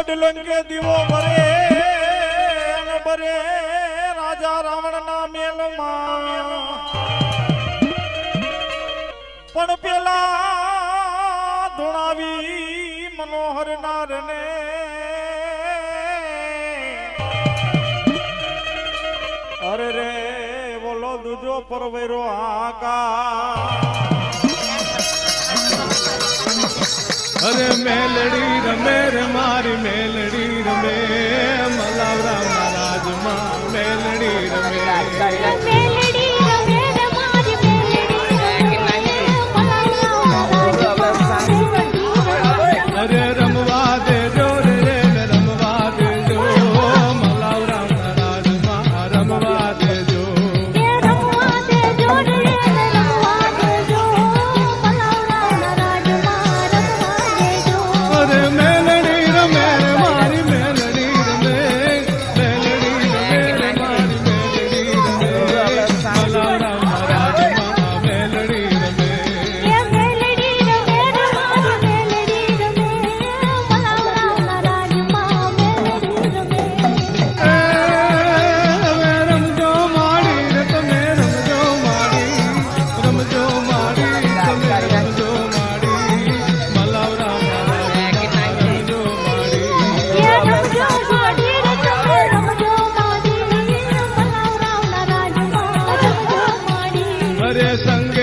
વડલંકે દીવો ભરે ભરે રાજા રાવણ ના મેલમાં. પણ પેલા ધોણાવી મનોહર નારને અરે રે બોલો દુજો પરવેરો આકાર અરે મેલડી રમે રે મારી મેલડી રમે. મલાવરા મહારાજમાં મેલડી રમે. हरे संग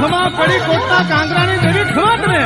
ખમા કડી કોટના કાંગરાની દેવી ખમા તમે